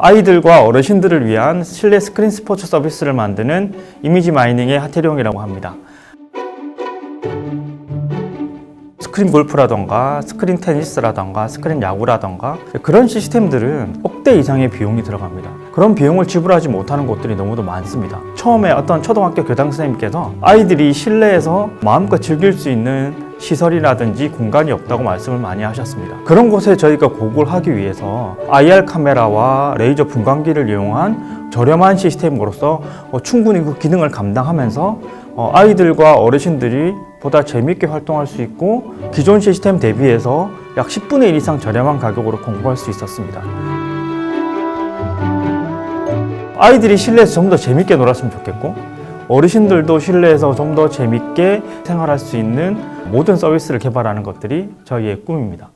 아이들과 어르신들을 위한 실내 스크린 스포츠 서비스를 만드는 이미지 마이닝의 하태룡이라고 합니다. 스크린 골프라던가 스크린 테니스라던가 스크린 야구라던가 그런 시스템들은 억대 이상의 비용이 들어갑니다. 그런 비용을 지불하지 못하는 곳들이 너무도 많습니다. 처음에 어떤 초등학교 교장 선생님께서 아이들이 실내에서 마음껏 즐길 수 있는 시설이라든지 공간이 없다고 말씀을 많이 하셨습니다. 그런 곳에 저희가 고걸 하기 위해서 IR 카메라와 레이저 분광기를 이용한 저렴한 시스템으로서 어, 충분히 그 기능을 감당하면서 어, 아이들과 어르신들이 보다 재밌게 활동할 수 있고 기존 시스템 대비해서 약 10분의 1 이상 저렴한 가격으로 공부할 수 있었습니다. 아이들이 실내에서 좀 더 재밌게 놀았으면 좋겠고 어르신들도 실내에서 좀 더 재밌게 생활할 수 있는 모든 서비스를 개발하는 것들이 저희의 꿈입니다.